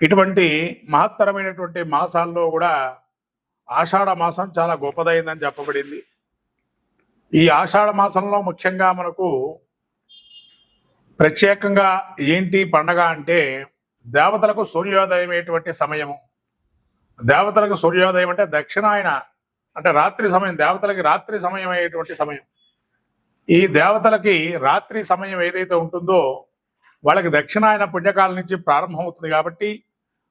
ఇటువంటి మహత్తరమైనటువంటి మాసాల్లో కూడా ఆషాఢ మాసం చాలా గొప్పదైందని చెప్పబడింది. ఈ ఆషాఢ మాసంలో ముఖ్యంగా మనకు ప్రత్యేకంగా ఏంటి పండగ అంటే దేవతలకు సూర్యోదయం సమయము. దేవతలకు సూర్యోదయం అంటే దక్షిణాయన అంటే రాత్రి సమయం దేవతలకి రాత్రి సమయం అయ్యేటువంటి సమయం. ఈ దేవతలకి రాత్రి సమయం ఏదైతే ఉంటుందో వాళ్ళకి దక్షిణాయన పుణ్యకాలం నుంచి ప్రారంభం అవుతుంది కాబట్టి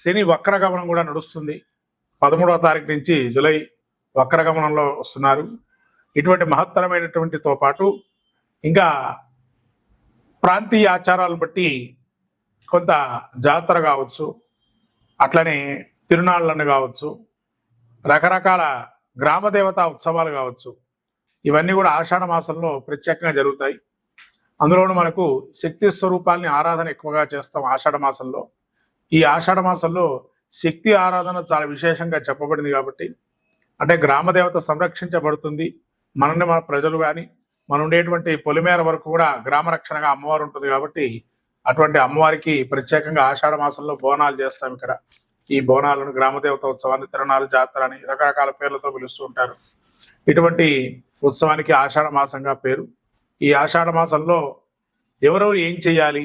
శని వక్రగమనం కూడా నడుస్తుంది. పదమూడవ తారీఖు నుంచి జూలై వక్రగమనంలో వస్తున్నారు. ఇటువంటి మహత్తరమైనటువంటితో పాటు ఇంకా ప్రాంతీయ ఆచారాలను బట్టి కొంత జాతర కావచ్చు అట్లనే తిరునాళ్ళను కావచ్చు రకరకాల గ్రామ దేవతా ఉత్సవాలు కావచ్చు. ఇవన్నీ కూడా ఆషాఢ మాసంలో ప్రత్యేకంగా జరుగుతాయి. అందులోనూ మనకు శక్తి స్వరూపాల్ని ఆరాధన ఎక్కువగా చేస్తాం ఆషాఢ మాసంలో. ఈ ఆషాఢ మాసంలో శక్తి ఆరాధన చాలా విశేషంగా చెప్పబడింది కాబట్టి అంటే గ్రామదేవత సంరక్షించబడుతుంది. మనల్ని మన ప్రజలు కానీ మన ఉండేటువంటి పొలిమేర వరకు కూడా గ్రామ రక్షణగా అమ్మవారు ఉంటుంది కాబట్టి అటువంటి అమ్మవారికి ప్రత్యేకంగా ఆషాఢ మాసంలో బోనాలు చేస్తాం ఇక్కడ. ఈ బోనాలను గ్రామదేవత ఉత్సవాన్ని తిరణాలు జాతర అని రకరకాల పేర్లతో పిలుస్తూ ఉంటారు. ఇటువంటి ఉత్సవానికి ఆషాఢ మాసంగా పేరు. ఈ ఆషాఢ మాసంలో ఎవరెవరు ఏం చేయాలి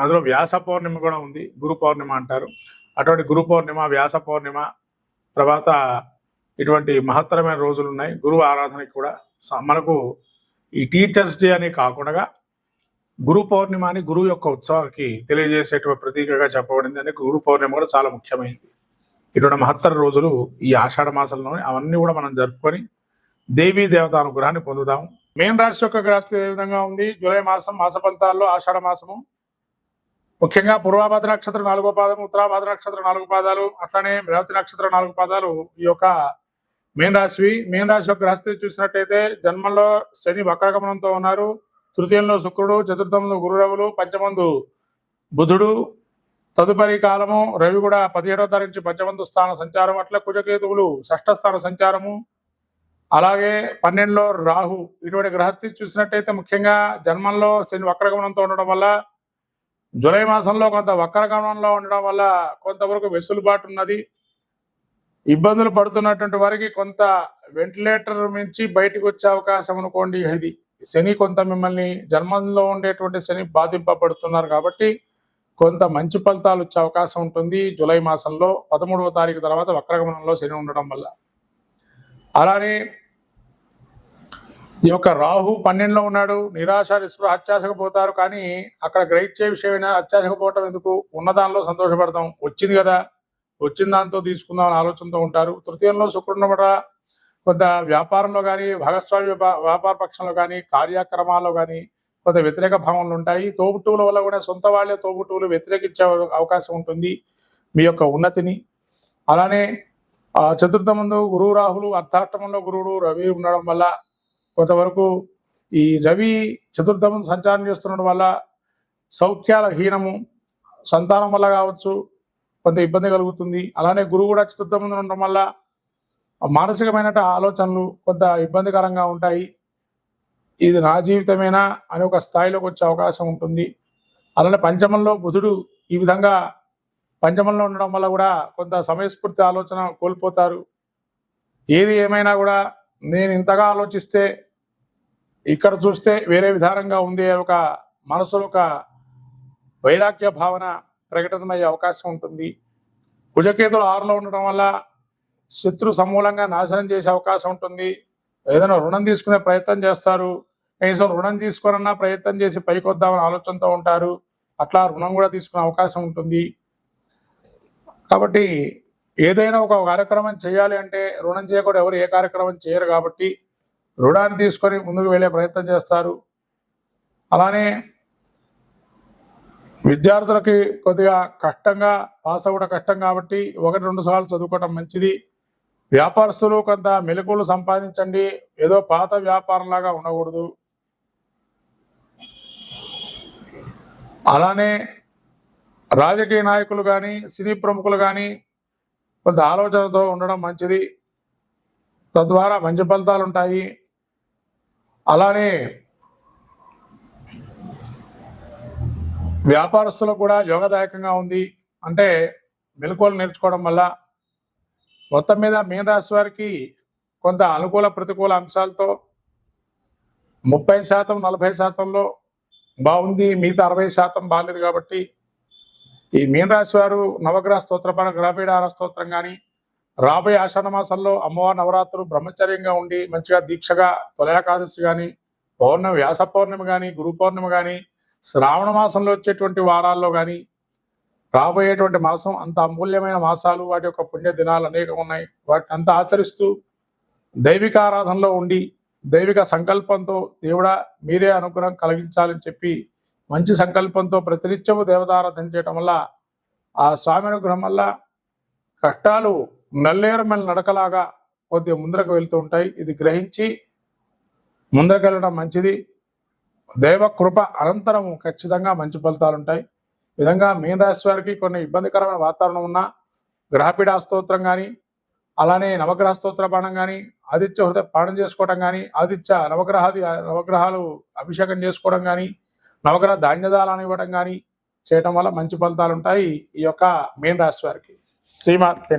అందులో వ్యాస పౌర్ణిమ కూడా ఉంది గురు పౌర్ణిమ అంటారు. అటువంటి గురు పౌర్ణిమ వ్యాస పౌర్ణిమ తర్వాత ఇటువంటి మహత్తరమైన రోజులు ఉన్నాయి. గురువు ఆరాధనకి కూడా మనకు ఈ టీచర్స్ డే అని కాకుండా గురు పౌర్ణిమ అని గురువు యొక్క ఉత్సవానికి తెలియజేసేటువంటి ప్రతీకగా చెప్పబడింది అని గురు పౌర్ణిమ కూడా చాలా ముఖ్యమైనది ఇటువంటి మహత్తర రోజులు ఈ ఆషాఢ మాసంలో అవన్నీ కూడా మనం జరుపుకొని దేవీ దేవత అనుగ్రహాన్ని పొందుదాము మేన్ రాశి యొక్క గ్రాస్తి ఏ విధంగా ఉంది? జూలై మాసం మాస ఫలితాల్లో ఆషాఢ మాసము ముఖ్యంగా పూర్వాభాద్ర నక్షత్రం నాలుగో పాదం ఉత్తరాభాద్ర నక్షత్రం నాలుగు పాదాలు అట్లానే రేవతి నక్షత్రం నాలుగు పాదాలు ఈ యొక్క మేన్ రాశివి. మేన్ రాశి యొక్క గ్రహస్థితి చూసినట్టయితే జన్మంలో శని వక్రగమనంతో ఉన్నారు. తృతీయంలో శుక్రుడు చతుర్థంలో గురురవులు పంచమందు బుధుడు. తదుపరి కాలము రవి కూడా పదిహేడవ తారీఖు పంచమందు స్థాన సంచారం అట్లా కుజకేతువులు షష్ఠ స్థాన సంచారము. అలాగే పన్నెండులో రాహు ఇటువంటి గ్రహస్థితి చూసినట్టయితే ముఖ్యంగా జన్మంలో శని వక్రగమనంతో ఉండడం వల్ల జూలై మాసంలో కొంత వక్రగమనంలో ఉండడం వల్ల కొంతవరకు వెసులుబాటు ఉన్నది. ఇబ్బందులు పడుతున్నటువంటి వారికి కొంత వెంటిలేటర్ నుంచి బయటకు వచ్చే అవకాశం అనుకోండి. ఇది శని కొంత మిమ్మల్ని జన్మంలో ఉండేటువంటి శని బాధింపబడుతున్నారు కాబట్టి కొంత మంచి ఫలితాలు వచ్చే అవకాశం ఉంటుంది. జూలై మాసంలో పదమూడవ తారీఖు తర్వాత వక్రగమనంలో శని ఉండడం వల్ల. అలానే ఈ యొక్క రాహు పన్నెండులో ఉన్నాడు. నిరాశ నిస్పృహ అత్యాశకు పోతారు కానీ అక్కడ గ్రహించే విషయమైనా అత్యాశకు పోవటం ఎందుకు? ఉన్న దానిలో సంతోషపడతాం. వచ్చింది కదా. వచ్చిన దాంతో తీసుకుందాం అని ఆలోచనతో ఉంటారు. తృతీయంలో శుక్రుడు కొంత వ్యాపారంలో కానీ భాగస్వామ్య వ్యాపార పక్షంలో కానీ కార్యక్రమాల్లో కానీ కొంత వ్యతిరేక భావనలు ఉంటాయి. తోబుట్టువుల వల్ల కూడా సొంత వాళ్ళే తోబుట్టువులు వ్యతిరేకించే అవకాశం ఉంటుంది మీ యొక్క ఉన్నతిని. అలానే ఆ చతుర్థ ముందు గురువు రాహులు అర్థాష్టమంలో గురువుడు రవి ఉండడం వల్ల కొంతవరకు ఈ రవి చతుర్థమం సంచారం చేస్తుండడం వల్ల సౌఖ్యాల హీనము సంతానం వల్ల కావచ్చు కొంత ఇబ్బంది కలుగుతుంది. అలానే గురువు కూడా చతుర్థ ఉండడం వల్ల మానసికమైన ఆలోచనలు కొంత ఇబ్బందికరంగా ఉంటాయి. ఇది నా జీవితమేనా అని ఒక స్థాయిలోకి వచ్చే అవకాశం ఉంటుంది. అలానే పంచమంలో బుధుడు ఈ విధంగా పంచమంలో ఉండడం వల్ల కూడా కొంత సమయస్ఫూర్తి ఆలోచన కోల్పోతారు. ఏది ఏమైనా కూడా నేను ఇంతగా ఆలోచిస్తే ఇక్కడ చూస్తే వేరే విధానంగా ఉంది ఒక మనసులో ఒక వైరాగ్య భావన ప్రకటితమయ్యే అవకాశం ఉంటుంది. కుజకేతులు ఆరులో ఉండడం వల్ల శత్రు సమూలంగా నాశనం చేసే అవకాశం ఉంటుంది. ఏదైనా రుణం తీసుకునే ప్రయత్నం చేస్తారు. కనీసం రుణం తీసుకోనన్నా ప్రయత్నం చేసి పైకి వద్దామని ఆలోచనతో ఉంటారు. అట్లా రుణం కూడా తీసుకునే అవకాశం ఉంటుంది. కాబట్టి ఏదైనా ఒక కార్యక్రమం చేయాలి అంటే రుణం చేయకూడదు. ఎవరు ఏ కార్యక్రమం చేయరు కాబట్టి రుణాన్ని తీసుకొని ముందుకు వెళ్ళే ప్రయత్నం చేస్తారు. అలానే విద్యార్థులకి కొద్దిగా కష్టంగా పాస్ అవ్వడం కష్టం కాబట్టి ఒకటి రెండు సార్లు చదువుకోవడం మంచిది. వ్యాపారస్తులు కొంత మెలకువలు సంపాదించండి. ఏదో పాత వ్యాపారంలాగా ఉండకూడదు. అలానే రాజకీయ నాయకులు కానీ సినీ ప్రముఖులు కానీ కొంత ఆలోచనతో ఉండడం మంచిది. తద్వారా మంచి ఫలితాలు ఉంటాయి అలానే వ్యాపారస్తులకు కూడా యోగదాయకంగా ఉంది. అంటే మెలకువలు నేర్చుకోవడం వల్ల మొత్తం మీద మీన రాశి వారికి కొంత అనుకూల ప్రతికూల అంశాలతో ముప్పై శాతం నలభై శాతంలో బాగుంది మిగతా అరవై శాతం బాగాలేదు కాబట్టి ఈ మీనరాశి వారు నవగ్రహ స్తోత్రపర గ్రహపీడార స్తోత్రం కానీ రాబోయే ఆషాఢ మాసంలో అమ్మవారి నవరాత్రులు బ్రహ్మచర్యంగా ఉండి మంచిగా దీక్షగా తొలయాకాదశి కానీ పౌర్ణమి వ్యాస పౌర్ణమి కానీ గురు పౌర్ణమి కానీ శ్రావణ మాసంలో వచ్చేటువంటి వారాల్లో కానీ రాబోయేటువంటి మాసం అంత అమూల్యమైన మాసాలు వాటి యొక్క పుణ్య దినాలు అనేకం ఉన్నాయి. వాటిని అంతా ఆచరిస్తూ దైవిక ఆరాధనలో ఉండి దైవిక సంకల్పంతో దేవుడా మీరే అనుగ్రహం కలిగించాలని చెప్పి మంచి సంకల్పంతో ప్రతినిత్యము దేవతారాధన చేయటం వల్ల ఆ స్వామి అనుగ్రహం వల్ల కష్టాలు నల్లేరమల నడకలాగా కొద్దిగా ముందరకు వెళ్తూ ఉంటాయి. ఇది గ్రహించి ముందరకెళ్ళడం మంచిది. దైవ కృప అనంతరం ఖచ్చితంగా మంచి ఫలితాలు ఉంటాయి. విధంగా మీన రాశి వారికి కొన్ని ఇబ్బందికరమైన వాతావరణం ఉన్న గ్రహపీడ స్తోత్రం కానీ అలానే నవగ్రహ స్తోత్ర పాఠం కానీ ఆదిత్య హృదయ పానం చేసుకోవడం కానీ ఆదిత్య నవగ్రహాది నవగ్రహాలు అభిషేకం చేసుకోవడం కానీ నవగ్రహ ధాన్యదాలను ఇవ్వడం కానీ చేయటం వల్ల మంచి ఫలితాలు ఉంటాయి. ఈ యొక్క మీన రాశి వారికి. శ్రీమార్తే